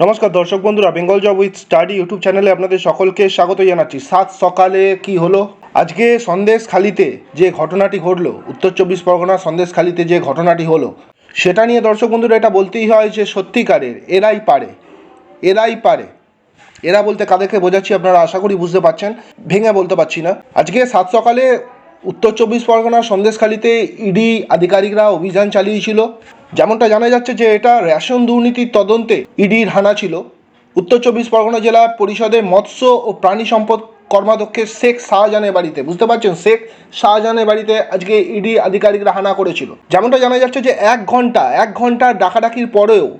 নমস্কার দর্শক বন্ধুরা, Bengal job with study YouTube চ্যানেলে আপনাদের সকলকে স্বাগত জানাচ্ছি। সাত সকালে কি হলো? আজকে সন্দেশখালিতে যে ঘটনাটি ঘটলো, উত্তর চব্বিশ পরগনা সন্দেশখালিতে যে ঘটনাটি হলো, সেটা নিয়ে দর্শক বন্ধুরা এটা বলতেই হয় যে সত্যিকারের এরাই পারে এরাই পারে। এরা বলতে কাদেরকে বোঝাচ্ছি আপনারা আশা করি বুঝতে পারছেন, ভেঙে বলতে পারছি না। আজকে সাত সকালে উত্তর চব্বিশ পরগনার সন্দেশখালিতে ইডি আধিকারিকরা অভিযান চালিয়েছিল। যেমনটা জানা যাচ্ছে যে এটা রেশন দুর্নীতির তদন্তে ইডির হানা ছিল। উত্তর চব্বিশ পরগনা জেলা পরিষদের মৎস্য ও প্রাণী সম্পদ কর্মাধ্যক্ষের শেখ শাহজাহানের বাড়িতে। বুঝতে পারছেন? শেখ শাহজাহানের বাড়িতে আজকে ইডি আধিকারিকরা হানা করেছিল। যেমনটা জানা যাচ্ছে যে এক ঘণ্টা এক ঘণ্টা ডাকাডাকির পরেও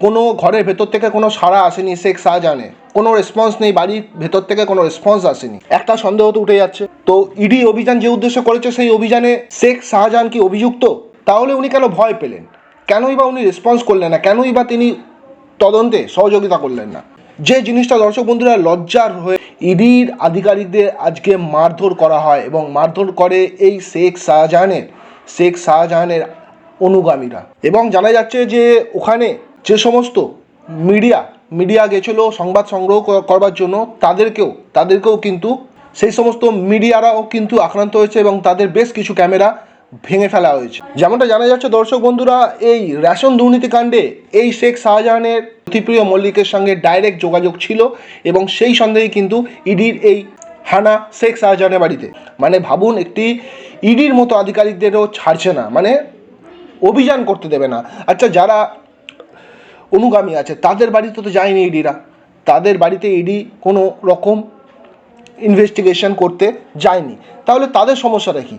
কোনো ঘরের ভেতর থেকে কোনো সাড়া আসেনি শেখ শাহজাহানের। কোনো রেসপন্স নেই, বাড়ির ভেতর থেকে কোনো রেসপন্স আসেনি। একটা সন্দেহ তো উঠে যাচ্ছে। তো ইডি অভিযান যে উদ্দেশ্য করেছে, সেই অভিযানে শেখ শাহজাহান কি অভিযুক্ত? তাহলে উনি কেন ভয় পেলেন? কেনই বা উনি রেসপন্স করলেন না? কেনই বা তিনি তদন্তে সহযোগিতা করলেন না? যে জিনিসটা দর্শক বন্ধুরা লজ্জার হয়ে ইডির আধিকারিকদের আজকে মারধর করা হয় এবং মারধর করে এই শেখ শাহজাহানের শেখ শাহজাহানের অনুগামীরা। এবং জানা যাচ্ছে যে ওখানে যে সমস্ত মিডিয়া মিডিয়া গেছিল সংবাদ সংগ্রহ করবার জন্য, তাদেরকেও তাদেরকেও কিন্তু সেই সমস্ত মিডিয়ারাও কিন্তু আক্রান্ত হয়েছে এবং তাদের বেশ কিছু ক্যামেরা ভেঙে ফেলা হয়েছে। যেমনটা জানা যাচ্ছে, দর্শক বন্ধুরা, এই রেশন দুর্নীতিকাণ্ডে এই শেখ শাহজাহানের অতিপ্রিয় মল্লিকের সঙ্গে ডাইরেক্ট যোগাযোগ ছিল এবং সেই সন্দেহে কিন্তু ইডির এই হানা শেখ শাহজাহানের বাড়িতে। মানে ভাবুন, একটি ইডির মতো আধিকারিকদেরও ছাড়ছে না মানে অভিযান করতে দেবে না। আচ্ছা যারা অনুগামী আছে, তাদের বাড়িতে তো যায়নি ইডিরা। তাদের বাড়িতে ইডি কোনো রকম ইনভেস্টিগেশন করতে যায়নি। তাহলে তাদের সমস্যাটা কি?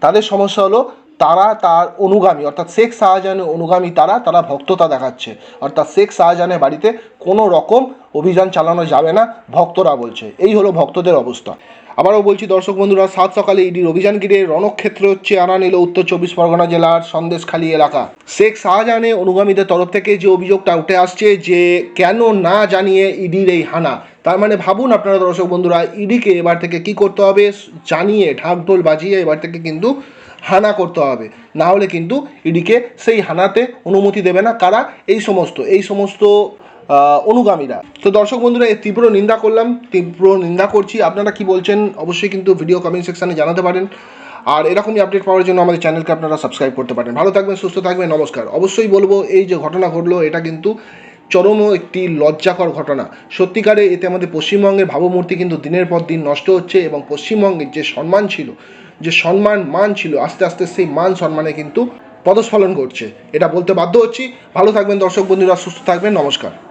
তাদের সমস্যা হলো তারা তার অনুগামী, অর্থাৎ শেখ শাহজাহানের অনুগামী তারা তারা ভক্ততা দেখাচ্ছে। অর্থাৎ শেখ শাহজাহানের বাড়িতে কোনো রকম অভিযান চালানো যাবে না, ভক্তরা বলছে। এই হলো ভক্তদের অবস্থা। আবারও বলছি, দর্শক বন্ধুরা, সাত সকালে ইডির অভিযান ঘিরে রণক্ষেত্র আনা নিল উত্তর চব্বিশ পরগনা জেলার সন্দেশখালী এলাকা। শেখ শাহজাহানের অনুগামীদের তরফ থেকে যে অভিযোগটা উঠে আসছে যে কেন না জানিয়ে ইডির এই হানা, তার মানে ভাবুন আপনারা দর্শক বন্ধুরা, ইডিকে এবার থেকে কি করতে হবে, জানিয়ে ঢাকঢোল বাজিয়ে এবার থেকে কিন্তু হানা করতে হবে। না হলে কিন্তু ইডিকে সেই হানাতে অনুমতি দেবে না কারা? এই সমস্ত এই সমস্ত অনুগামীরা। তো দর্শক বন্ধুরা, এর তীব্র নিন্দা করলাম, তীব্র নিন্দা করছি। আপনারা কি বলছেন অবশ্যই কিন্তু ভিডিও কমেন্ট সেকশানে জানাতে পারেন। আর এরকমই আপডেট পাওয়ার জন্য আমাদের চ্যানেলকে আপনারা সাবস্ক্রাইব করতে পারেন। ভালো থাকবেন, সুস্থ থাকবেন, নমস্কার। অবশ্যই বলব, এই যে ঘটনা ঘটলো, এটা কিন্তু চরম একটি লজ্জাকর ঘটনা। সত্যিকারে এতে আমাদের পশ্চিমবঙ্গের ভাবমূর্তি কিন্তু দিনের পর দিন নষ্ট হচ্ছে এবং পশ্চিমবঙ্গের যে সম্মান ছিল, যে সম্মান মান ছিল, আস্তে আস্তে সেই মান সম্মানে কিন্তু পদস্ফলন করছে এটা বলতে বাধ্য হচ্ছি। ভালো থাকবেন দর্শক বন্ধুরা, সুস্থ থাকবেন। নমস্কার।